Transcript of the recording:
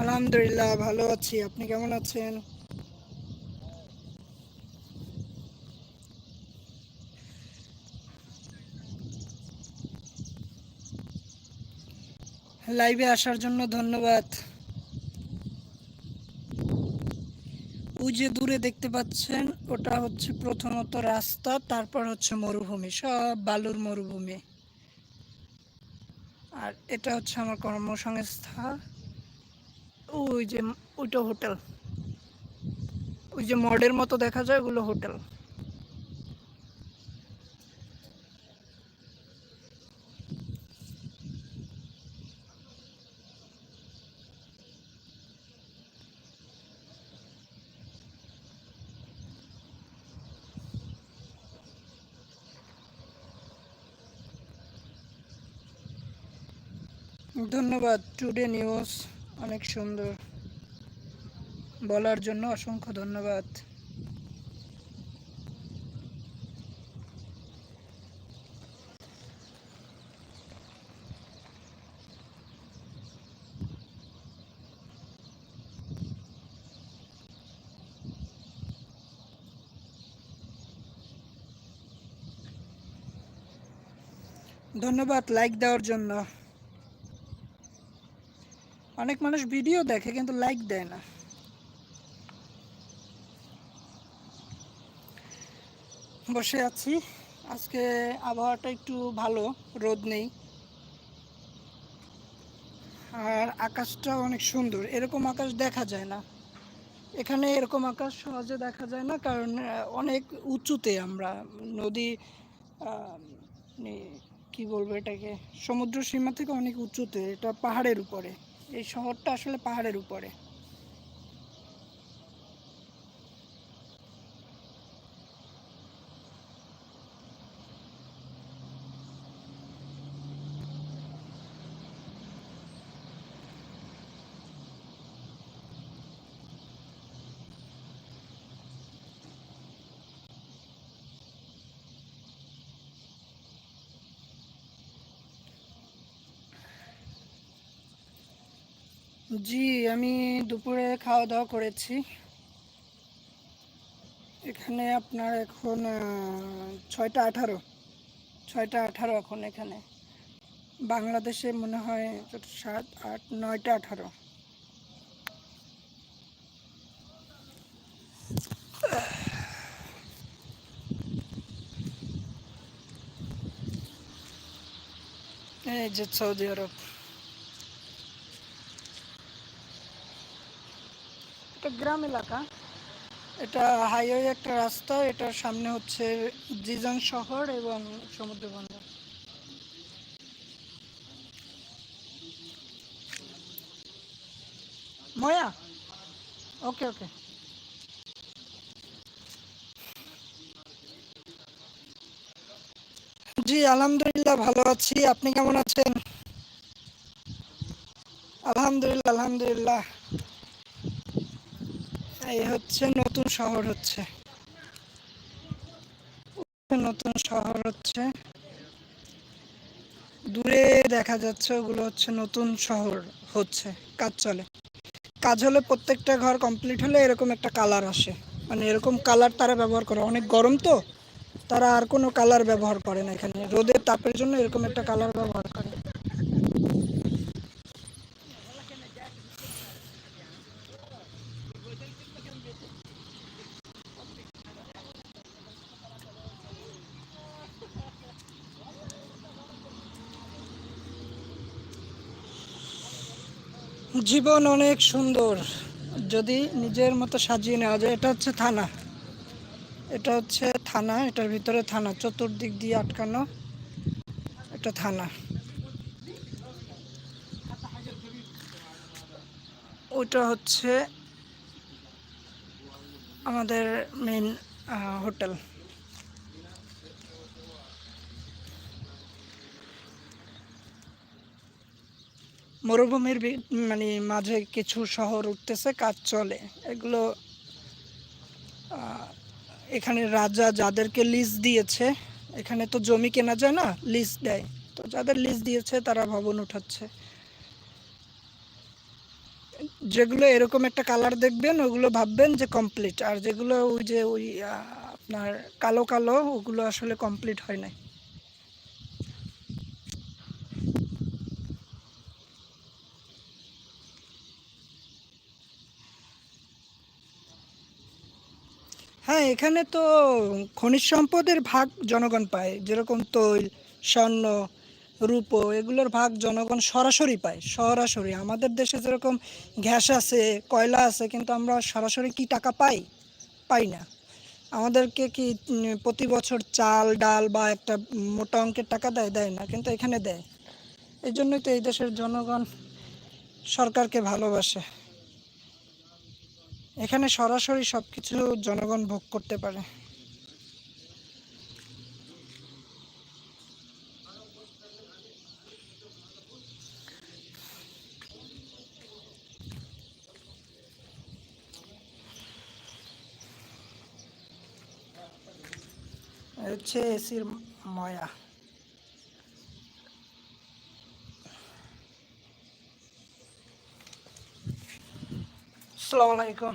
আলহামদুলিল্লাহ, ভালো আছি। আপনি কেমন আছেন? লাইভে আসার জন্য ধন্যবাদ। ওই যে দূরে দেখতে পাচ্ছেন, ওটা হচ্ছে প্রথমত রাস্তা, তারপর হচ্ছে মরুভূমি, সব বালুর মরুভূমি। আর এটা হচ্ছে আমার কর্মসংস্থা। ওই যে, ওইটা হোটেল। ওই যে মডের মতো দেখা যায়, ওগুলো হোটেল। ধন্যবাদ। টুডে নিউজ অনেক সুন্দর। বলার জন্য অসংখ্য ধন্যবাদ। ধন্যবাদ লাইক দেওয়ার জন্য। অনেক মানুষ ভিডিও দেখে কিন্তু লাইক দেয় না। বসে আছি। আজকে আবহাওয়াটা একটু ভালো, রোদ নেই। আর আকাশটা অনেক সুন্দর, এরকম আকাশ দেখা যায় না। এখানে এরকম আকাশ সহজে দেখা যায় না, কারণ অনেক উঁচুতে আমরা, নদী কি বলব এটাকে, সমুদ্র সীমা থেকে অনেক উঁচুতে, এটা পাহাড়ের উপরে। এই শহরটা আসলে পাহাড়ের উপরে। জি, আমি দুপুরে খাওয়া দাওয়া করেছি। এখানে আপনার এখন ছয়টা আঠারো। ছয়টা আঠারো এখন এখানে। বাংলাদেশে মনে হয় সাত, আট, নয়টা আঠারো। এই যে সৌদি আরব। গ্রাম এলাকা? এটা হাইওয়ে একটা রাস্তা, এটার সামনে হচ্ছে জিজান শহর এবং সমুদ্র বন্দর। ময়া? ওকে ওকে। জি, আলহামদুলিল্লাহ, ভালো আছি। আপনি কেমন আছেন? আলহামদুলিল্লাহ আলহামদুলিল্লাহ। এই হচ্ছে নতুন শহর হচ্ছে। নতুন শহর হচ্ছে। দূরে দেখা যাচ্ছে ওগুলো হচ্ছে নতুন শহর হচ্ছে, কাজ চলে। কাজ হলে প্রত্যেকটা ঘর কমপ্লিট হলে এরকম একটা কালার আসে। মানে এরকম কালার তারা ব্যবহার করে। অনেক গরম তো, তারা আর কোনো কালার ব্যবহার করে না এখানে। রোদের তাপের জন্য এরকম একটা কালার ব্যবহার করে। জীবন অনেক সুন্দর। যদি নিজের মতো সাজিয়ে নেওয়া যায়, এটা হচ্ছে থানা। এটা হচ্ছে থানা, এটার ভিতরে থানা, চতুর্দিক দিয়ে আটকানো এটা থানা। ওইটা হচ্ছে আমাদের মেন হোটেল মরুভূমির মানে মাঝে কিছু শহর উঠতেছে, কাজ চলে। এগুলো এখানে রাজা যাদেরকে লিজ দিয়েছে, এখানে তো জমি কেনা যায় না লিজ দেয়। তো যাদের লিজ দিয়েছে, তারা ভবন উঠাচ্ছে। যেগুলো এরকম একটা কালার দেখবেন, ওগুলো ভাববেন যে কমপ্লিট আর যেগুলো ওই যে ওই আপনার কালো কালো, ওগুলো আসলে কমপ্লিট হয় নাই। এখানে তো খনিজ সম্পদের ভাগ জনগণ পায়। যেরকম তৈল, স্বর্ণ, রূপো, এগুলোর ভাগ জনগণ সরাসরি পায়, সরাসরি। আমাদের দেশে যেরকম গ্যাস আছে, কয়লা আছে, কিন্তু আমরা সরাসরি কি টাকা পাই? পাই না। আমাদেরকে কি প্রতি বছর চাল, ডাল বা একটা মোটা অঙ্কের টাকা দেয়? দেয় না, কিন্তু এখানে দেয়। এই জন্যই তো এই দেশের জনগণ সরকারকে ভালোবাসে। এখানে সরাসরি সব কিছু জনগণ ভোগ করতে পারে। হচ্ছে এসির ময়া। আসসালামু আলাইকুম।